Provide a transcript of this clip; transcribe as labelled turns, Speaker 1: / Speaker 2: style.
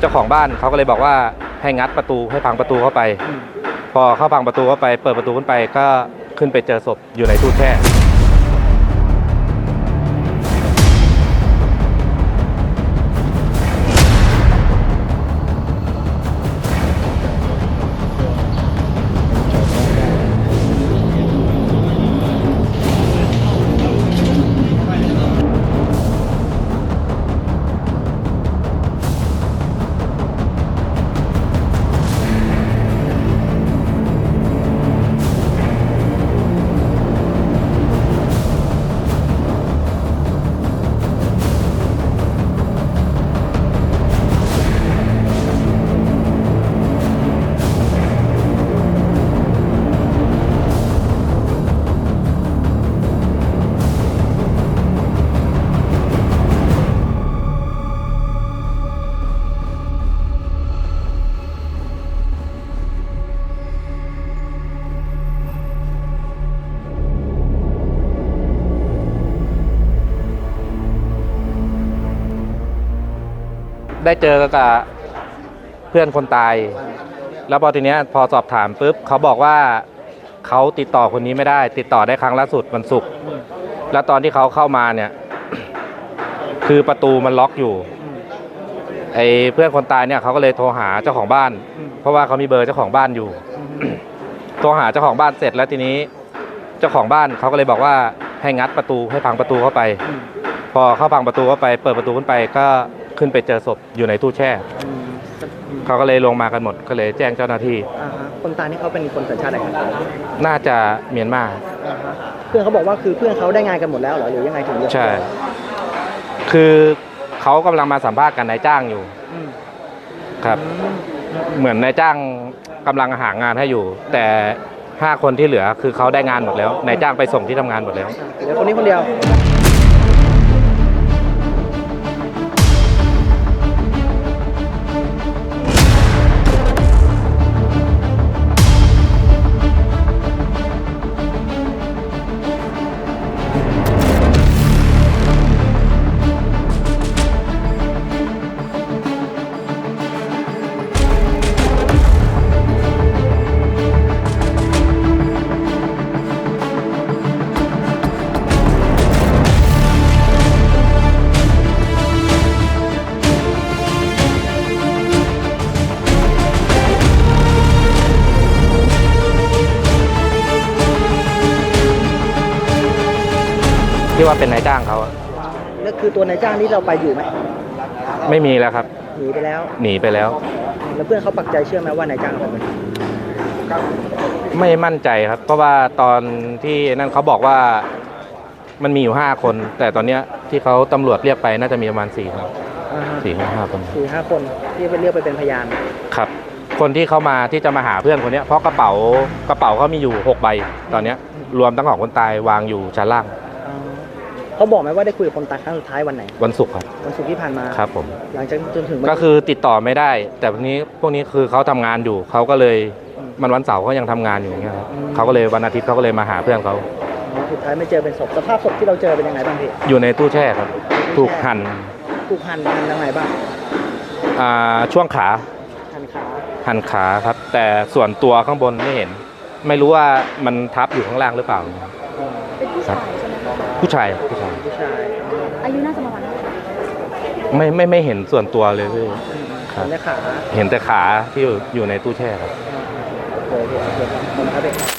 Speaker 1: เจ้าของบ้านเขาก็เลยบอกว่าให้งัดประตูให้พังประตูเข้าไป
Speaker 2: อืม
Speaker 1: พอเข้าพังประตูเข้าไป เปิดประตูขึ้นไปก็ขึ้นไปเจอศพอยู่ในตู้แช่ ได้เจอกับเพื่อนคนตาย แล้วพอทีเนี้ยพอสอบถามปุ๊บเขาบอกว่าเขาติดต่อคนนี้ไม่ได้ ติดต่อได้ครั้งล่าสุดวันศุกร์แล้วตอนที่เขาเข้ามาเนี่ย คือประตูมันล็อกอยู่ไอ้เพื่อนคนตายเนี่ยเขาก็เลยโทรหาเจ้าของบ้าน เพราะว่าเขามีเบอร์เจ้าของบ้านอยู่ โทรหาเจ้าของบ้านเสร็จแล้วทีนี้ เจ้าของบ้านเขาก็เลยบอกว่าให้งัดประตูให้พังประตูเข้าไป พอเข้าพังประตูเข้าไป เปิดประตูขึ้นไปก็ ขึ้นไปเจอศพอยู่ในตู้แช่
Speaker 2: อืมอืม
Speaker 1: เขาก็เลยลงมากันหมดก็เลยแจ้งเจ้าหน้าที่
Speaker 2: อ่าฮะคนตายนี่เขาเป็นคนสัญชาติอะไรครับ
Speaker 1: น่าจะเมียนมา
Speaker 2: อ่าฮะเพื่อนเขาบอกว่าคือเพื่อนเขาได้งานกันหมดแล้วเหรอหรือยังไงถึงยก
Speaker 1: ใช่ คือเขากำลังมาสัมภาษณ์กับนายจ้างอยู่
Speaker 2: อืม
Speaker 1: ครับ
Speaker 2: อืมอืม
Speaker 1: เหมือนนายจ้างกำลังหางานให้อยู่ แต่ห้าคนที่เหลือคือเขาได้งานหมดแล้วนายจ้างไปส่งที่ทำงานหมดแล้ว
Speaker 2: อะเดี๋ยวคนนี้คนเดียว
Speaker 1: ที่ว่าเป็นนายจ้างเขาอะ
Speaker 2: แล้วคือตัวนายจ้างที่เราไปอยู่ไหม
Speaker 1: ไม่มีแล้วครับ
Speaker 2: หนีไปแล้ว
Speaker 1: หนีไปแล้ว
Speaker 2: แล้วเพื่อนเขาปักใจเชื่อไหมว่านายจ้างเราเป็น
Speaker 1: ไม่มั่นใจครับ เพราะว่าตอนที่นั่นเขาบอกว่ามันมีอยู่ห้าคน แต่ตอนเนี้ยที่เขาตำรวจเรียกไปน่าจะมีประมาณสี่คน
Speaker 2: อ่าฮะ
Speaker 1: สี่ถึงห้าคน
Speaker 2: สี่ห้าคนที่ไปเรียกไปเป็นพยาน
Speaker 1: ครับ คนที่เขามาที่จะมาหาเพื่อนคนเนี้ยเพราะกระเป๋ากระเป๋าเขามีอยู่หกใบ ตอนเนี้ยรวมทั้งของคนตายวางอยู่ชั้นล่าง
Speaker 2: อ่า เขาบอกไหมว่าได้คุยกับคนตายครั้งสุดท้ายวันไหน
Speaker 1: วันศุกร์ครับ
Speaker 2: วันศุกร์ที่ผ่านมา
Speaker 1: ครับผม
Speaker 2: หลังจากจนถึงวัน
Speaker 1: ก็คือติดต่อไม่ได้ แต่วันนี้พวกนี้คือเขาทำงานอยู่เขาก็เลยมันวันเสาร์เขายังทำงานอยู่อย่างเงี้ยครับเขาก็เลยวันอาทิตย์เขาก็เลยมาหาเพื่อนเขา
Speaker 2: สุดท้ายไม่เจอเป็นศพ สภาพศพที่เราเจอเป็นยังไงบ้างพี่
Speaker 1: อยู่ในตู้แช่ครับ ถูกหั่น
Speaker 2: ถูกหั่นหั่นยังไงบ้าง
Speaker 1: อ่าช่วงขา
Speaker 2: หั่นขา
Speaker 1: หั่นขาครับ แต่ส่วนตัวข้างบนไม่เห็น ไม่รู้ว่ามันทับอยู่ข้างล่างหรือเปล่า
Speaker 3: เป็นผู้ชายใช่ไหมคะ
Speaker 1: ผู้ชายครับผู้ชาย
Speaker 2: ผู้ชาย
Speaker 3: อายุน่าจะประมาณเท่าไหร่
Speaker 1: ไม่ไม่ไม่เห็นส่วนตัวเลยพี่ครับ
Speaker 2: เห็นแต่ขา
Speaker 1: เห็นแต่ขาที่อยู่อยู่ในตู้แช่ครับ
Speaker 2: โอเคโอเคขอบคุณครับพี่